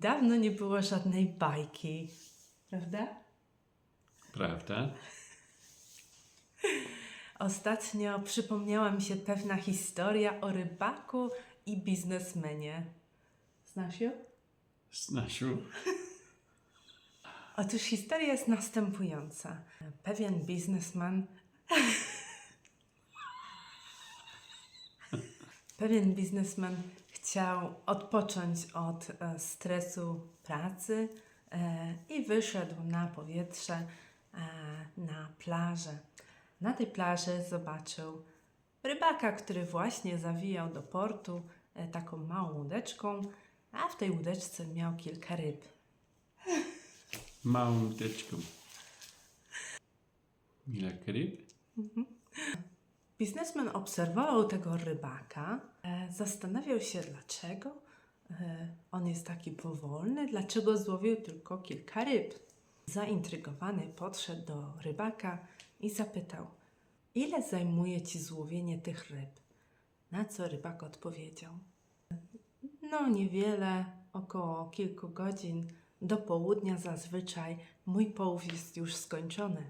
Dawno nie było żadnej bajki, prawda? Prawda? Ostatnio przypomniała mi się pewna historia o rybaku i biznesmenie. Znasz ją? Snasiu? Otóż historia jest następująca. Pewien biznesman. Pewien biznesman chciał odpocząć od e, stresu pracy e, i wyszedł na powietrze, e, na plażę. Na tej plaży zobaczył rybaka, który właśnie zawijał do portu taką małą łódeczką, a w tej łódeczce miał kilka ryb. Małą teczką. Ile ryb? Biznesmen obserwował tego rybaka, zastanawiał się, dlaczego e, on jest taki powolny, dlaczego złowił tylko kilka ryb. Zaintrygowany podszedł do rybaka i zapytał: Ile zajmuje ci złowienie tych ryb? Na co rybak odpowiedział: No, niewiele, około kilku godzin. Do południa zazwyczaj mój połów jest już skończony.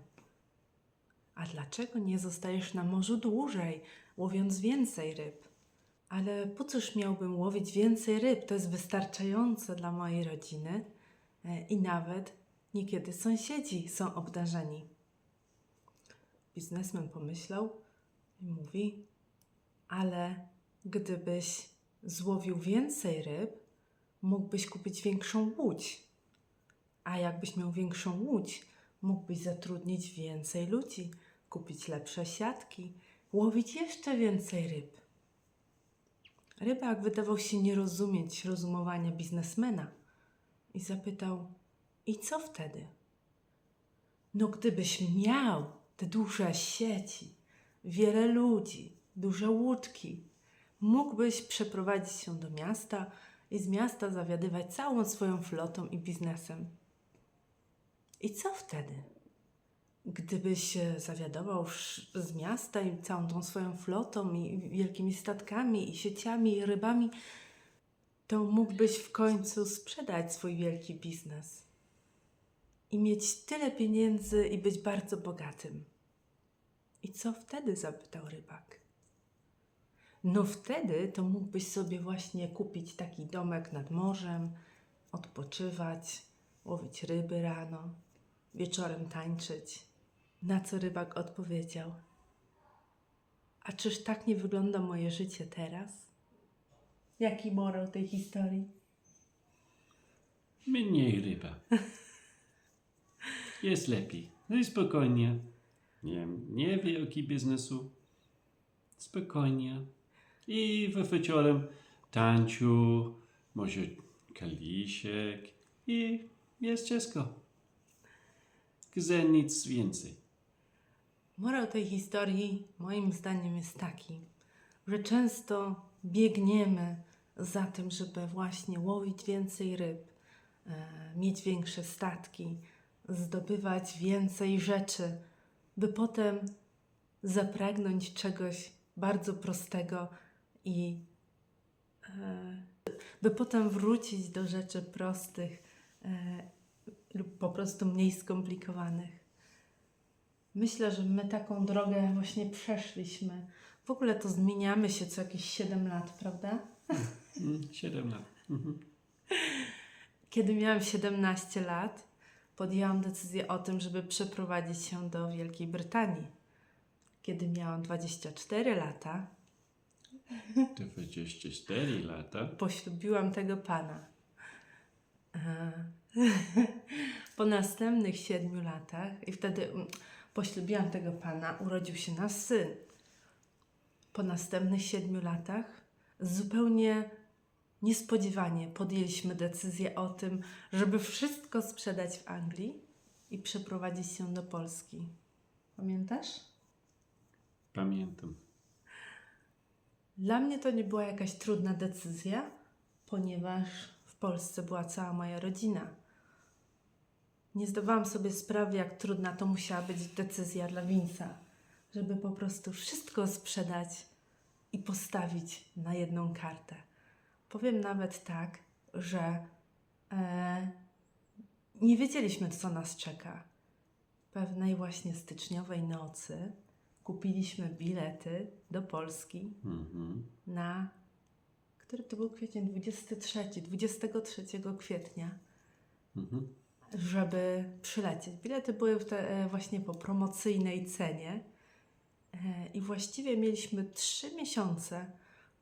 A dlaczego nie zostajesz na morzu dłużej, łowiąc więcej ryb? Ale po cóż miałbym łowić więcej ryb? To jest wystarczające dla mojej rodziny e, i nawet niekiedy sąsiedzi są obdarzeni. Biznesmen pomyślał i mówi: Ale gdybyś złowił więcej ryb, mógłbyś kupić większą łódź. A jakbyś miał większą łódź, mógłbyś zatrudnić więcej ludzi, kupić lepsze siatki, łowić jeszcze więcej ryb. Rybak wydawał się nie rozumieć rozumowania biznesmena i zapytał: I co wtedy? No, gdybyś miał te duże sieci, wiele ludzi, duże łódki, mógłbyś przeprowadzić się do miasta i z miasta zawiadywać całą swoją flotą i biznesem. I co wtedy? Gdybyś zawiadował z miasta i całą tą swoją flotą i wielkimi statkami i sieciami i rybami, to mógłbyś w końcu sprzedać swój wielki biznes i mieć tyle pieniędzy i być bardzo bogatym. I co wtedy? zapytał rybak. No wtedy to mógłbyś sobie właśnie kupić taki domek nad morzem, odpoczywać, łowić ryby rano, wieczorem tańczyć. Na co rybak odpowiedział: A czyż tak nie wygląda moje życie teraz? Jaki morał tej historii? Mniej ryba. Jest lepiej. No i spokojnie. Nie, nie wielki biznesu. Spokojnie. I we wieczorem tańcu, może kalisiek i jest wszystko. Chcę nic więcej. Morał tej historii, moim zdaniem, jest taki, że często biegniemy za tym, żeby właśnie łowić więcej ryb, e, mieć większe statki, zdobywać więcej rzeczy, by potem zapragnąć czegoś bardzo prostego i e, by potem wrócić do rzeczy prostych e, lub po prostu mniej skomplikowanych. Myślę, że my taką drogę właśnie przeszliśmy. W ogóle to zmieniamy się co jakieś 7 lat, prawda? Mm, Siedem lat. Mhm. Kiedy miałam 17 lat, podjęłam decyzję o tym, żeby przeprowadzić się do Wielkiej Brytanii. Kiedy miałam 24 lata, 24 lata. poślubiłam tego pana. E, Po następnych siedmiu latach, i wtedy mm, poślubiłam tego pana, urodził się nasz syn. Po następnych siedmiu latach, zupełnie niespodziewanie podjęliśmy decyzję o tym, żeby wszystko sprzedać w Anglii i przeprowadzić się do Polski. Pamiętasz? Pamiętam. Dla mnie to nie była jakaś trudna decyzja, ponieważ w Polsce była cała moja rodzina. Nie zdawałam sobie sprawy, jak trudna to musiała być decyzja dla Winsa, żeby po prostu wszystko sprzedać i postawić na jedną kartę. Powiem nawet tak, że e, nie wiedzieliśmy, co nas czeka. Pewnej właśnie styczniowej nocy kupiliśmy bilety do Polski Mhm. na. Który to był kwiecień? 23, 23 kwietnia, Mhm. Żeby przylecieć. Bilety były e, właśnie po promocyjnej cenie e, i właściwie mieliśmy trzy miesiące,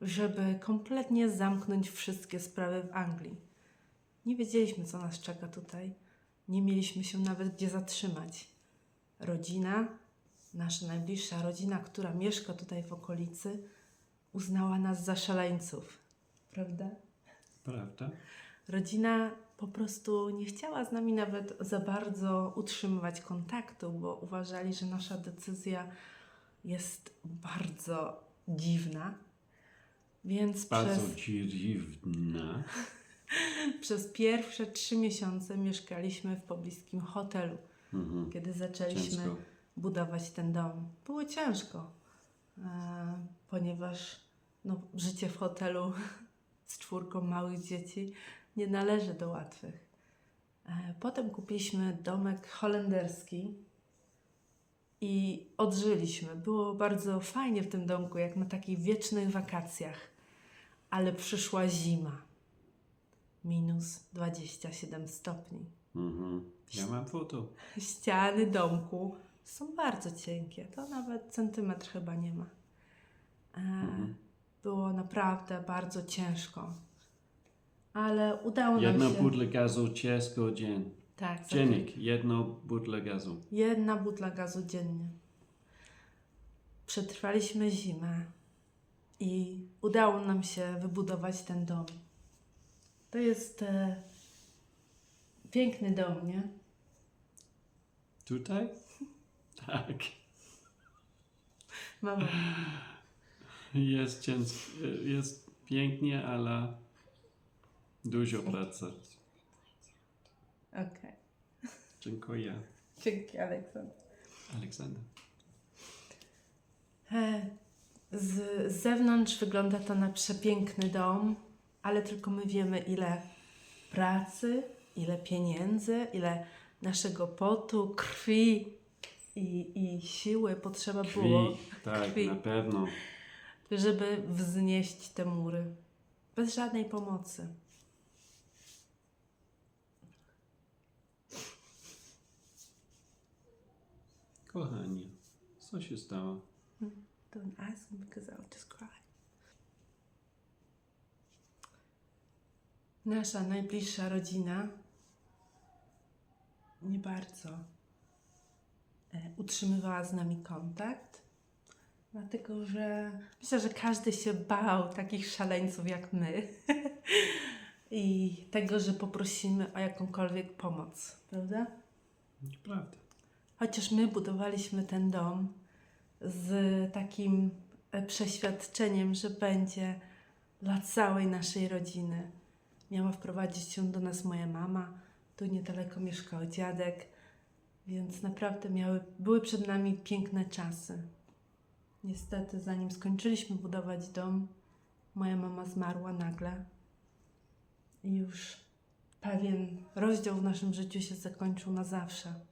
żeby kompletnie zamknąć wszystkie sprawy w Anglii. Nie wiedzieliśmy, co nas czeka tutaj. Nie mieliśmy się nawet gdzie zatrzymać. Rodzina, nasza najbliższa rodzina, która mieszka tutaj w okolicy, uznała nas za szaleńców. Prawda? Prawda? Rodzina po prostu nie chciała z nami nawet za bardzo utrzymywać kontaktu, bo uważali, że nasza decyzja jest bardzo dziwna. Więc Bardzo przez, dziwna. przez pierwsze trzy miesiące mieszkaliśmy w pobliskim hotelu, Mhm. kiedy zaczęliśmy Ciężko. budować ten dom. Było ciężko, e, ponieważ no, życie w hotelu z czwórką małych dzieci nie należy do łatwych. E, potem kupiliśmy domek holenderski i odżyliśmy. Było bardzo fajnie w tym domku, jak na takich wiecznych wakacjach, ale przyszła zima. Minus 27 stopni. Mhm. Ja mam foto. Ściany domku są bardzo cienkie. To nawet centymetr chyba nie ma. E, Mhm. Było naprawdę bardzo ciężko. Ale udało nam Jedno się. butle gazu ciężko dzień. Tak, za- Dziennik. Jedno butle gazu. Jedna butla gazu dziennie. Przetrwaliśmy zimę i udało nam się wybudować ten dom. To jest e, piękny dom, nie? Tutaj? Tak. Mama. Jest ciężko. Jest pięknie, ale dużo pracy. Okej. Dziękuję. Dzięki, Aleksander. Aleksander. E, Z, z zewnątrz wygląda to na przepiękny dom, ale tylko my wiemy, ile pracy, ile pieniędzy, ile naszego potu, krwi i, i siły potrzeba było, Krwi. Tak, Krwi. na pewno. żeby wznieść te mury. Bez żadnej pomocy. Kochanie, co się stało? Don't ask me because I'll just cry. Nasza najbliższa rodzina nie bardzo e, utrzymywała z nami kontakt, dlatego że myślę, że każdy się bał takich szaleńców jak my i tego, że poprosimy o jakąkolwiek pomoc, prawda? Prawda. Chociaż my budowaliśmy ten dom z takim e, przeświadczeniem, że będzie dla całej naszej rodziny. Miała wprowadzić się do nas moja mama, tu niedaleko mieszkał dziadek, więc naprawdę miały, były przed nami piękne czasy. Niestety, zanim skończyliśmy budować dom, moja mama zmarła nagle i już pewien rozdział w naszym życiu się zakończył na zawsze.